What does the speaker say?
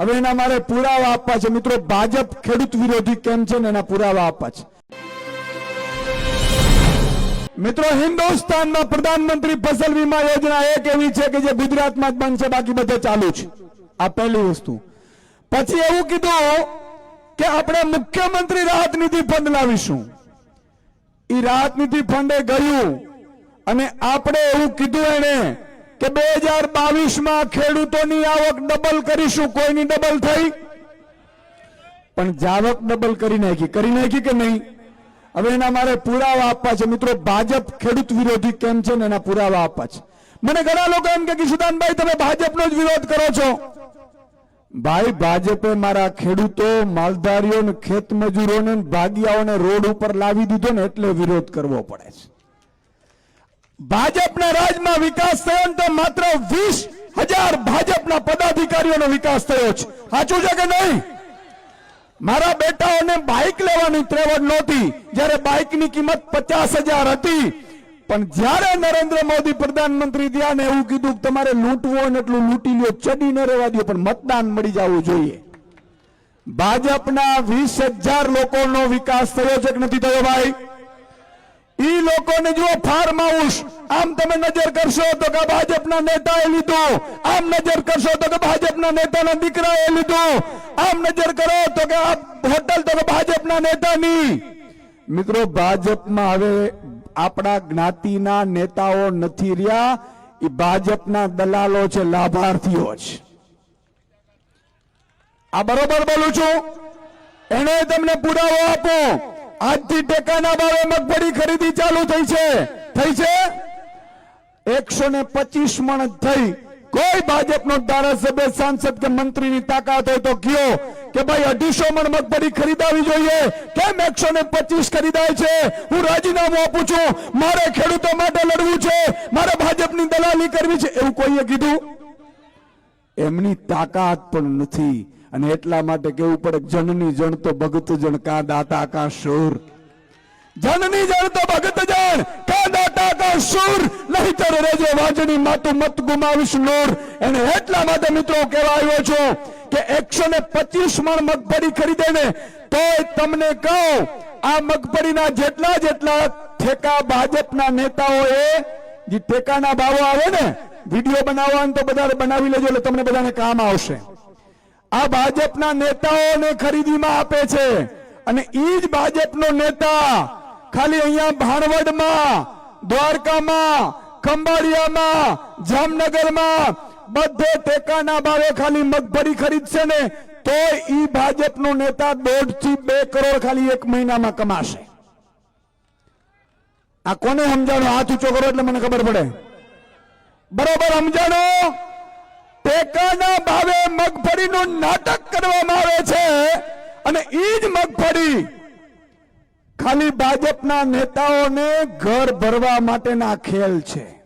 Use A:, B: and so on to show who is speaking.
A: હવે એના મારે પુરાવા આપવા છે. મિત્રો, ભાજપ ખેડૂત વિરોધી કેમ છે ને એના પુરાવા આપવા છે. મિત્રો, હિન્દુસ્તાનમાં પ્રધાનમંત્રી ફસલ વીમા યોજના એક એવી છે કે જે ગુજરાતમાં જ બંધ બાકી બધે ચાલુ છે. આ પહેલી વસ્તુ. પછી એવું કીધું કે આપણે મુખ્યમંત્રી રાહત નિધિ ફંડ લાવીશું. એ રાહત નિધિ ફંડે ગયું. અને આપણે એવું કીધું એને કે બે હજાર બાવીસમાં ખેડૂતોની આવક ડબલ કરીશું, કોઈની ડબલ થઈ? પણ જાવક ડબલ કરી નાખી. કરી નાખી કે નહીં? હવે એના મારે પુરાવા આપવા છે. મિત્રો, ભાજપ ખેડૂત વિરોધી કેમ છે ને એના પુરાવા આપવા છે. મને ઘણા લોકો એમ કે કિશુદાનભાઈ તમે ભાજપનો જ વિરોધ કરો છો. ભાઈ, ભાજપે મારા ખેડૂતો માલધારીઓ ખેત મજૂરોને ભાગિયાઓને રોડ ઉપર લાવી દીધો ને એટલે વિરોધ કરવો પડે છે. ભાજપના રાજમાં વિકાસ થયો તો માત્ર વીસ હજાર ભાજપના પદાધિકારીઓનો વિકાસ થયો છે. સાચું છે કે નહીં? મારા બેટાઓને બાઇક લેવાની ત્રેવડ નહોતી. જ્યારે બાઇકની કિંમત પચાસ હજાર હતી. પણ જ્યારે નરેન્દ્ર મોદી પ્રધાનમંત્રી થયા એવું કીધું કે તમારે લૂંટવું હોય એટલું લૂંટી લ્યો, ચડી ન રહેવા દો પણ મતદાન મળી જવું જોઈએ. ભાજપના વીસ હજાર લોકોનો વિકાસ થયો છે કે નથી થયો ભાઈ? ઈ લોકોને જુઓ, ફાર્મ હાઉસ. આમ તમે નજર કરશો તો કે ભાજપના નેતાએ લીધું. આમ નજર કરશો તો કે ભાજપના નેતાના દીકરાએ લીધું. આમ નજર કરો તો કે આ હોટલ તો કે ભાજપના નેતાની. મિત્રો, ભાજપમાં હવે આપણા જ્ઞાતિના નેતાઓ નથી રહ્યા. એ ભાજપના દલાલો છે, લાભાર્થીઓ છે. આ બરોબર બોલું છું? એને તમને પુરાવો આપો. આજથી ટેકાના ભાવે મગફળી ખરીદી ચાલુ થઈ છે. થઈ છે? એકસો ને પચીસ મણ થઈ. કોઈ ભાજપનો ધારાસભ્ય, સાંસદ કે મંત્રીની તાકાત હોય તો કયો કે ભાઈ અઢીસો મણ મગફળી ખરીદાવી જોઈએ? કેમ એકસો ને પચીસ ખરીદાય છે? હું રાજીનામું આપું છું. મારે ખેડૂતો માટે લડવું છે. મારે ભાજપની દલાલી કરવી છે. એવું કોઈએ કીધું? એમની તાકાત પણ નથી. અને એટલા માટે કેવું પડે જનની જણ તો ભગત જણ કા દાતા કા શૂર જનની જણ તો ભગત જણ કા દાતા કા શૂર નહીતર રેજે વાજણી માતું મત ગુમાવીશ નૂર. એને એટલા માટે મિત્રો કહેવા આવ્યો છું કે એકસો ને પચીસ મણ મગફળી ખરીદે ને તોય તમને કહું, આ મગફળીના જેટલા જેટલા ઠેકા ભાજપના નેતાઓએ જે ટેકાના ભાવો આવે ને, વીડિયો બનાવવાનું તો બધા બનાવી લેજો એટલે તમને બધાને કામ આવશે. આ ભાજપના નેતાઓને ખરીદીમાં આપે છે. અને ઈ જ ભાજપનો નેતા ખાલી અહીંયા ભાણવડમાં, દ્વારકામાં, ખંભાળિયામાં, જામનગરમાં બધે ટેકાના ભાવે ખાલી મગફળી ખરીદશે ને તો ઈ ભાજપનો નેતા દોઢથી બે કરોડ ખાલી એક મહિનામાં કમાશે. આ કોને સમજાણો? હાથ ઊંચો કરો એટલે મને ખબર પડે. બરોબર, સમજાણો? મગફળીનું નાટક કરવામાં આવે છે અને ઈ જ મગફળી ખાલી ભાજપના નેતાઓને ઘર ભરવા માટેના ખેલ છે.